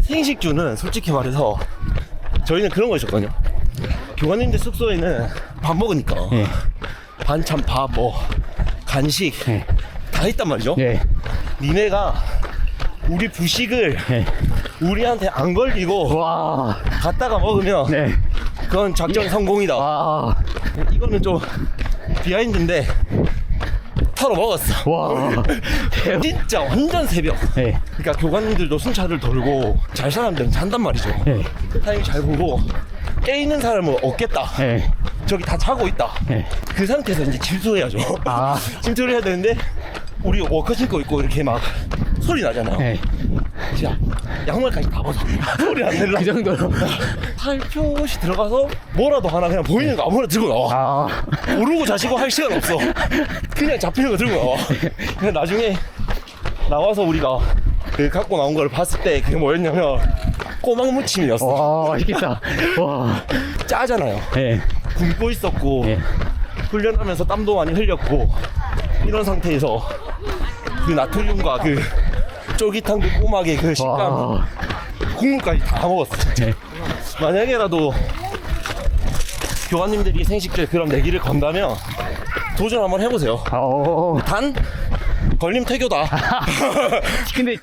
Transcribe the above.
생식주는 솔직히 말해서 저희는 그런 거 있었거든요. 교관님들 숙소에는 밥 먹으니까 예. 반찬, 밥, 뭐 간식 예. 다 있단 말이죠. 예. 니네가 우리 부식을 예. 우리한테 안 걸리고 와. 갖다가 먹으면 네. 그건 작전 성공이다. 와. 이거는 좀 비하인드인데 털어 먹었어. 와. 대박. 진짜 완전 새벽. 예. 그러니까 교관님들도 순찰을 돌고 잘 사람들은 잔단 말이죠. 예. 타이밍 잘 보고 깨 있는 사람은 없겠다. 예. 저기 다 자고 있다. 예. 그 상태에서 이제 질주해야죠. 아. 질주를 해야 되는데 우리 워커 신고 있고 이렇게 막 소리 나잖아요. 예. 진짜 양말까지 다 벗어. 소리 안 내려. 그 정도로. 살펴시 들어가서 뭐라도 하나 그냥 보이는 거 아무나 들고 나와. 아. 모르고 자시고 할 시간 없어. 그냥 잡히는 거 들고 나와. 그냥 나중에 나와서 우리가 그 갖고 나온 걸 봤을 때 그게 뭐였냐면 꼬막 무침이었어. 와, 맛있겠다. 와. 짜잖아요. 예. 굶고 있었고 예. 훈련하면서 땀도 많이 흘렸고 이런 상태에서 그 나트륨과 그 쫄깃한 그 꼬막의 그 식감 와. 국물까지 다 먹었어. 예. 만약에라도 교관님들이 생식주에 그런 내기를 건다면 도전 한번 해보세요. 아, 오. 단 걸림 태교다. 근데